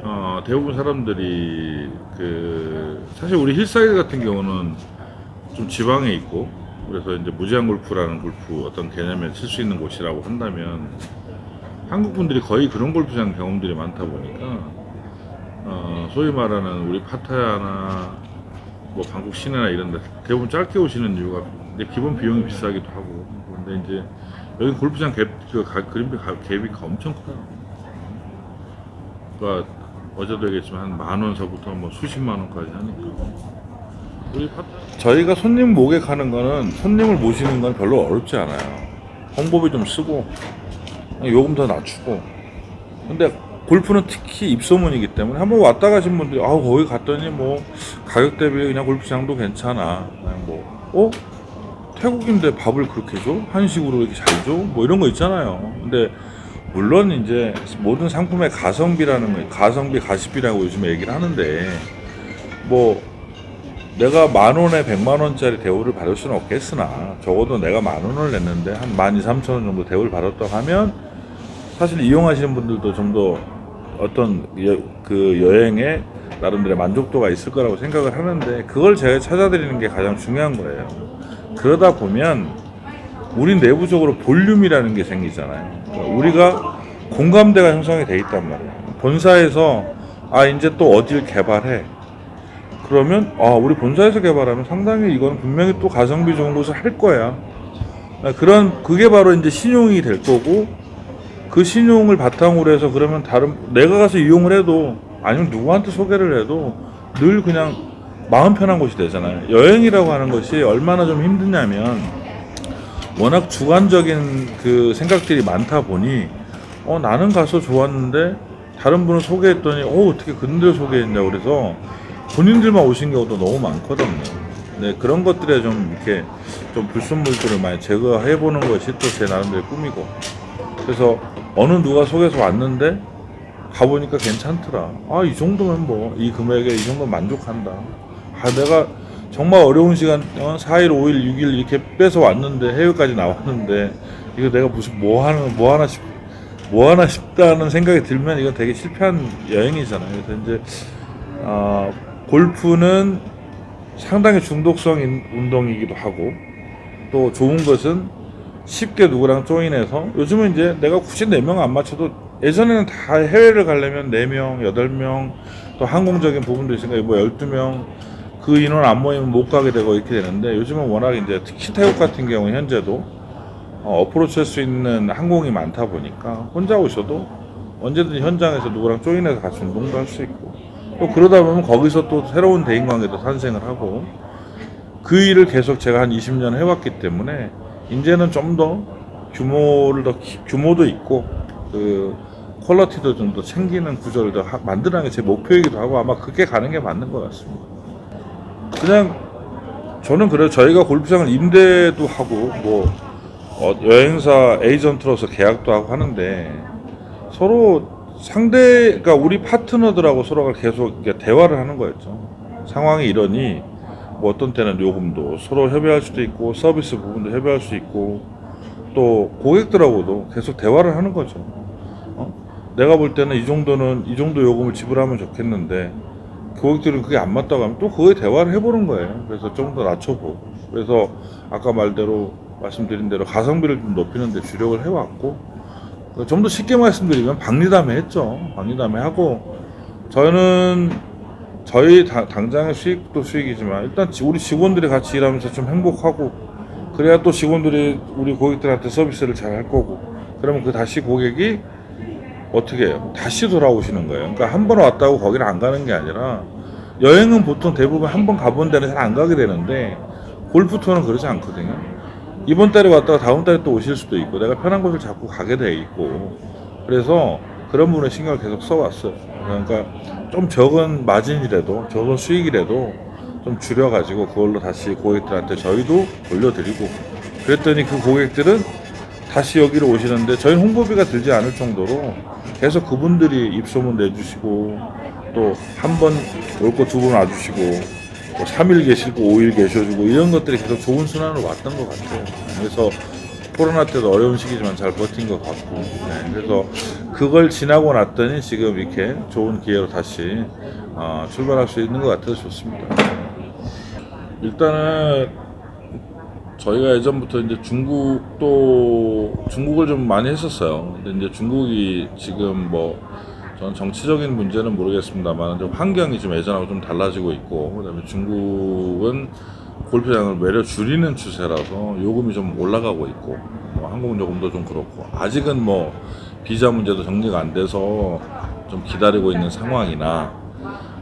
어, 대부분 사람들이 그 사실 우리 힐사이드 같은 경우는 좀 지방에 있고 그래서 이제 무제한 골프라는 골프 어떤 개념에 칠 수 있는 곳이라고 한다면 한국 분들이 거의 그런 골프장 경험들이 많다 보니까 어, 소위 말하는 우리 파타야나 뭐 방콕 시내나 이런 데 대부분 짧게 오시는 이유가 이제 기본 비용이 비싸기도 하고 근데 이제 여기 골프장 갭, 그 가- 가- 갭이 엄청 커요. 그러니까 어제도 얘기했지만 한 만 원서부터 뭐 수십만 원까지 하니까 우리 파... 저희가 손님 모객하는 거는 손님을 모시는 건 별로 어렵지 않아요. 홍보비 좀 쓰고 요금 더 낮추고 근데 골프는 특히 입소문이기 때문에 한번 왔다 가신 분들이 아우 거기 갔더니 뭐 가격 대비 그냥 골프장도 괜찮아 그냥 뭐 어? 태국인데 밥을 그렇게 줘? 한식으로 이렇게 잘 줘? 뭐 이런 거 있잖아요 근데 물론 이제 모든 상품의 가성비라는 거 가성비 가십비라고 요즘에 얘기를 하는데 뭐 내가 만 원에 백만 원짜리 대우를 받을 수는 없겠으나 적어도 내가 만 원을 냈는데 한 만 이 삼천 원 정도 대우를 받았다고 하면 사실 이용하시는 분들도 좀 더 어떤 여, 그 여행에 나름대로 만족도가 있을 거라고 생각을 하는데 그걸 제가 찾아드리는 게 가장 중요한 거예요. 그러다 보면 우리 내부적으로 볼륨이라는 게 생기잖아요. 그러니까 우리가 공감대가 형성이 돼 있단 말이에요. 본사에서 아 이제 또 어딜 개발해. 그러면 아 우리 본사에서 개발하면 상당히 이건 분명히 또 가성비 좋은 곳을 할 거야. 아, 그런 그게 바로 이제 신용이 될 거고 그 신용을 바탕으로 해서 그러면 다른 내가 가서 이용을 해도 아니면 누구한테 소개를 해도 늘 그냥 마음 편한 곳이 되잖아요. 여행이라고 하는 것이 얼마나 좀 힘드냐면 워낙 주관적인 그 생각들이 많다 보니 어 나는 가서 좋았는데 다른 분을 소개했더니 어 어떻게 근들 소개했냐 그래서 본인들만 오신 경우도 너무 많거든요. 네 그런 것들에 좀 이렇게 좀 불순물들을 많이 제거해 보는 것이 또 제 나름대로 꿈이고 그래서 어느 누가 속에서 왔는데 가보니까 괜찮더라. 아, 이 정도면 뭐, 이 금액에 이 정도면 만족한다. 아, 내가 정말 어려운 시간, 어, 4일, 5일, 6일 이렇게 빼서 왔는데, 해외까지 나왔는데, 이거 내가 무슨 뭐 하는, 뭐 하나 싶, 뭐 하나 싶다는 생각이 들면 이건 되게 실패한 여행이잖아요. 그래서 이제, 아, 골프는 상당히 중독성 인- 운동이기도 하고, 또 좋은 것은 쉽게 누구랑 조인해서 요즘은 이제 내가 굳이 4명 안 맞춰도 예전에는 다 해외를 가려면 4명, 8명 또 항공적인 부분도 있으니까 뭐 12명 그 인원 안 모이면 못 가게 되고 이렇게 되는데 요즘은 워낙 이제 특히 태국 같은 경우 현재도 어, 어프로치 할 수 있는 항공이 많다 보니까 혼자 오셔도 언제든지 현장에서 누구랑 조인해서 같이 운동도 할 수 있고 또 그러다 보면 거기서 또 새로운 대인 관계도 탄생을 하고 그 일을 계속 제가 한 20년 해왔기 때문에 이제는 좀 더 규모를 더 키- 규모도 있고 그 퀄러티도 좀 더 챙기는 구조를 더 하- 만드는 게 제 목표이기도 하고 아마 그게 가는 게 맞는 것 같습니다. 그냥 저는 그래요. 저희가 골프장을 임대도 하고 뭐 어, 여행사 에이전트로서 계약도 하고 하는데 서로 상대 그러니까 우리 파트너들하고 서로가 계속 대화를 하는 거였죠. 상황이 이러니 뭐 어떤 때는 요금도 서로 협의할 수도 있고 서비스 부분도 협의할 수 있고 또 고객들하고도 계속 대화를 하는 거죠. 어? 내가 볼 때는 이 정도는 이 정도 요금을 지불하면 좋겠는데 고객들은 그게 안 맞다고 하면 또 그거에 대화를 해보는 거예요. 그래서 좀 더 낮춰보고 그래서 아까 말대로 말씀드린 대로 가성비를 좀 높이는 데 주력을 해왔고 좀 더 쉽게 말씀드리면 박리담회 했죠. 박리담회 하고 저는 저희 다- 당장의 수익도 수익이지만 일단 지- 우리 직원들이 같이 일하면서 좀 행복하고 그래야 또 직원들이 우리 고객들한테 서비스를 잘 할 거고 그러면 그 다시 고객이 어떻게 해요? 다시 돌아오시는 거예요. 그러니까 한 번 왔다고 거기를 안 가는 게 아니라 여행은 보통 대부분 한 번 가본 데는 잘 안 가게 되는데 골프 투어는 그러지 않거든요. 이번 달에 왔다가 다음 달에 또 오실 수도 있고 내가 편한 곳을 자꾸 가게 돼 있고 그래서 그런 부분에 신경을 계속 써왔어요. 그러니까 좀 적은 마진이라도 적은 수익이라도 좀 줄여가지고 그걸로 다시 고객들한테 저희도 돌려드리고 그랬더니 그 고객들은 다시 여기로 오시는데 저희는 홍보비가 들지 않을 정도로 계속 그분들이 입소문 내주시고 또 한 번 올 거 두 번 와주시고 뭐 3일 계시고 5일 계셔주고 이런 것들이 계속 좋은 순환으로 왔던 것 같아요. 그래서 코로나 때도 어려운 시기지만 잘 버틴 것 같고 네, 그래서 그걸 지나고 났더니 지금 이렇게 좋은 기회로 다시 어, 출발할 수 있는 것 같아서 좋습니다. 일단은 저희가 예전부터 이제 중국도 중국을 좀 많이 했었어요. 근데 이제 중국이 지금 뭐 저는 정치적인 문제는 모르겠습니다만 좀 환경이 좀 예전하고 좀 달라지고 있고 그다음에 중국은 골프장을 매려 줄이는 추세라서 요금이 좀 올라가고 있고 뭐 항공 요금도 좀 그렇고 아직은 뭐 비자 문제도 정리가 안 돼서 좀 기다리고 있는 상황이나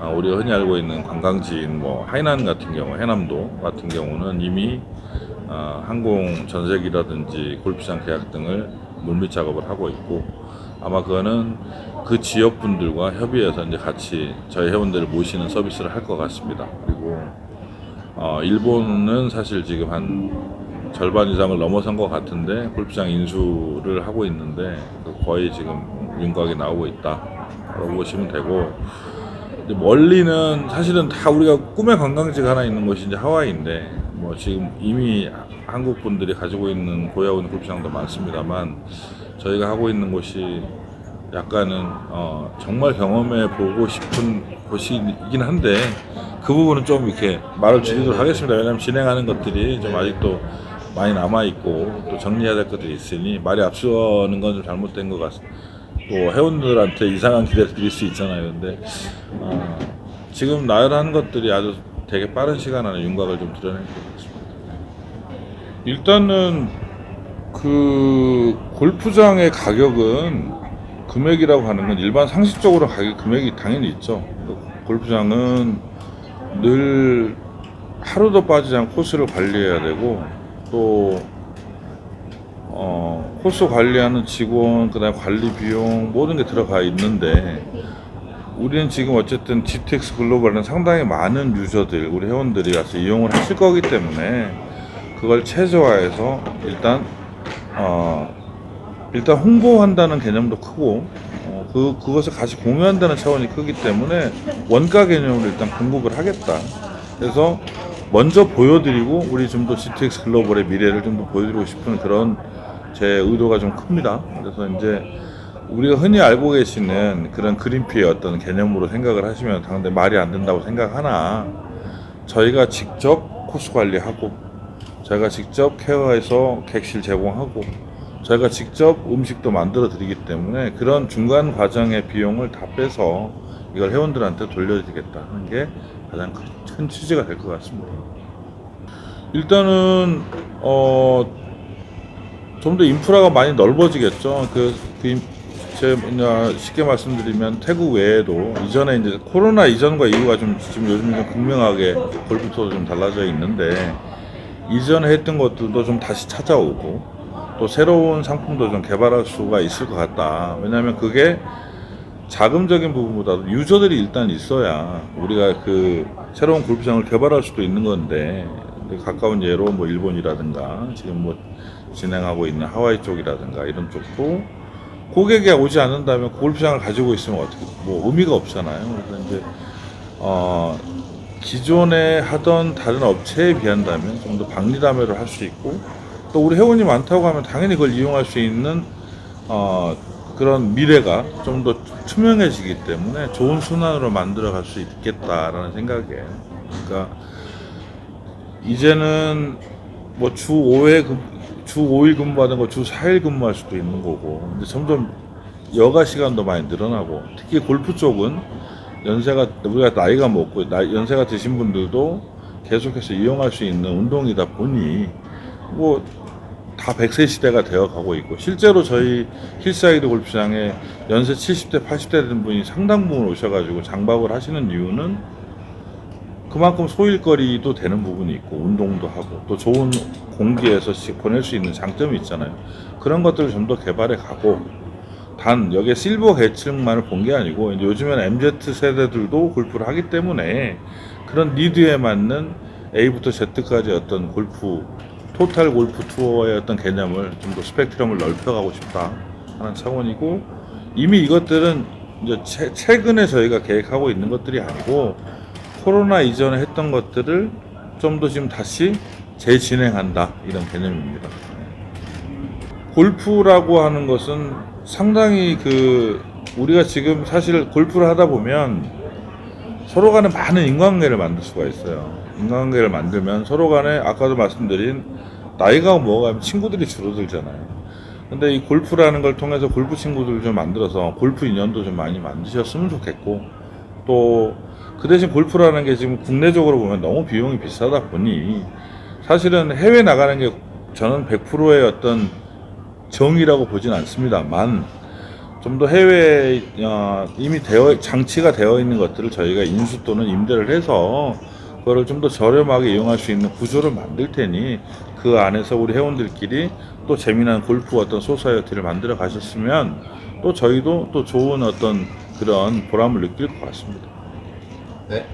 아, 우리가 흔히 알고 있는 관광지인 뭐 하이난 같은 경우, 해남도 같은 경우는 이미 아, 항공 전세기라든지 골프장 계약 등을 물밑 작업을 하고 있고 아마 그거는 그 지역 분들과 협의해서 이제 같이 저희 회원들을 모시는 서비스를 할 것 같습니다. 그리고 어, 일본은 사실 지금 한 절반 이상을 넘어선 것 같은데 골프장 인수를 하고 있는데 그 거의 지금 윤곽이 나오고 있다라고 보시면 되고 멀리는 사실은 다 우리가 꿈의 관광지가 하나 있는 곳이 이제 하와이인데 뭐 지금 이미 한국 분들이 가지고 있는 있는 골프장도 많습니다만 저희가 하고 있는 곳이 약간은 어 정말 경험해 보고 싶은 곳이긴 한데 그 부분은 좀 이렇게 말을 줄이도록 하겠습니다. 왜냐하면 진행하는 것들이 좀 아직도 많이 남아 있고 또 정리해야 될 것들이 있으니 말이 앞서는 건 좀 잘못된 것 같습니다. 또 회원들한테 이상한 기대를 드릴 수 있잖아요. 근데 어, 지금 나열한 것들이 아주 되게 빠른 시간 안에 윤곽을 좀 드러낼 것 같습니다. 일단은 그 골프장의 가격은 금액이라고 하는 건 일반 상식적으로 가격 금액이 당연히 있죠. 그 골프장은 늘 하루도 빠지지 않고 코스를 관리해야 되고 또 어, 코스 관리하는 직원, 그다음 관리 비용 모든 게 들어가 있는데 우리는 지금 어쨌든 GTX 글로벌은 상당히 많은 유저들, 우리 회원들이 와서 이용을 하실 거기 때문에 그걸 최소화해서 일단 어, 일단 홍보한다는 개념도 크고 어, 그 그것을 같이 공유한다는 차원이 크기 때문에 원가 개념으로 일단 공급을 하겠다. 그래서 먼저 보여드리고 우리 좀 더 GTX 글로벌의 미래를 좀 더 보여드리고 싶은 그런 제 의도가 좀 큽니다. 그래서 이제 우리가 흔히 알고 계시는 그런 그린피의 어떤 개념으로 생각을 하시면 당연히 말이 안 된다고 생각하나 저희가 직접 코스 관리하고 저희가 직접 케어해서 객실 제공하고 저희가 직접 음식도 만들어 드리기 때문에 그런 중간 과정의 비용을 다 빼서 이걸 회원들한테 돌려드리겠다 하는 게 가장 큰, 큰 취지가 될 것 같습니다. 일단은 어, 좀 더 인프라가 많이 넓어지겠죠. 그, 그 인- 제 뭐냐 쉽게 말씀드리면 태국 외에도 이전에 이제 코로나 이전과 이후가 좀 지금 요즘 좀 극명하게 골프도 좀 달라져 있는데 이전에 했던 것들도 좀 다시 찾아오고 또 새로운 상품도 좀 개발할 수가 있을 것 같다. 왜냐하면 그게 자금적인 부분보다도 유저들이 일단 있어야 우리가 그 새로운 골프장을 개발할 수도 있는 건데 가까운 예로 뭐 일본이라든가 지금 뭐 진행하고 있는 하와이 쪽이라든가 이런 쪽도 고객이 오지 않는다면 골프장을 가지고 있으면 어떻게 뭐 의미가 없잖아요. 그래서 이제 어 기존에 하던 다른 업체에 비한다면 좀 더 박리담회를 할 수 있고 또 우리 회원이 많다고 하면 당연히 그걸 이용할 수 있는 어 그런 미래가 좀 더 투명해지기 때문에 좋은 순환으로 만들어 갈 수 있겠다라는 생각이에요. 그러니까 이제는 뭐 주 5회 주 5일 근무하는 거 주 4일 근무할 수도 있는 거고. 근데 점점 여가 시간도 많이 늘어나고. 특히 골프 쪽은 연세가 우리가 나이가 먹고 나, 연세가 드신 분들도 계속해서 이용할 수 있는 운동이다 보니 뭐 다 100세 시대가 되어 가고 있고. 실제로 저희 힐사이드 골프장에 연세 70대 80대 된 분이 상당 부분 오셔가지고 장박을 하시는 이유는 그만큼 소일거리도 되는 부분이 있고 운동도 하고 또 좋은 공기에서 시- 보낼 수 있는 장점이 있잖아요. 그런 것들을 좀 더 개발해 가고 단 여기에 실버 계층만을 본 게 아니고 이제 요즘에는 MZ 세대들도 골프를 하기 때문에 그런 니드에 맞는 A부터 Z까지 어떤 골프 토탈 골프 투어의 어떤 개념을 좀 더 스펙트럼을 넓혀가고 싶다 하는 차원이고 이미 이것들은 이제 최, 최근에 저희가 계획하고 있는 것들이 아니고 코로나 이전에 했던 것들을 좀 더 지금 다시 재진행한다 이런 개념입니다. 골프라고 하는 것은 상당히 그 우리가 지금 사실 골프를 하다 보면 서로 간에 많은 인간관계를 만들 수가 있어요. 인간관계를 만들면 서로 간에 아까도 말씀드린 나이가 먹어가면 친구들이 줄어들잖아요. 근데 이 골프라는 걸 통해서 골프 친구들 좀 만들어서 골프 인연도 좀 많이 만드셨으면 좋겠고 또 그 대신 골프라는 게 지금 국내적으로 보면 너무 비용이 비싸다 보니 사실은 해외 나가는 게 저는 100%의 어떤 정이라고 보진 않습니다만 좀 더 해외에 어, 이미 되어 장치가 되어 있는 것들을 저희가 인수 또는 임대를 해서 그거를 좀 더 저렴하게 이용할 수 있는 구조를 만들 테니 그 안에서 우리 회원들끼리 또 재미난 골프 어떤 소사이어티를 만들어 가셨으면 또 저희도 또 좋은 어떤 그런 보람을 느낄 것 같습니다. 네,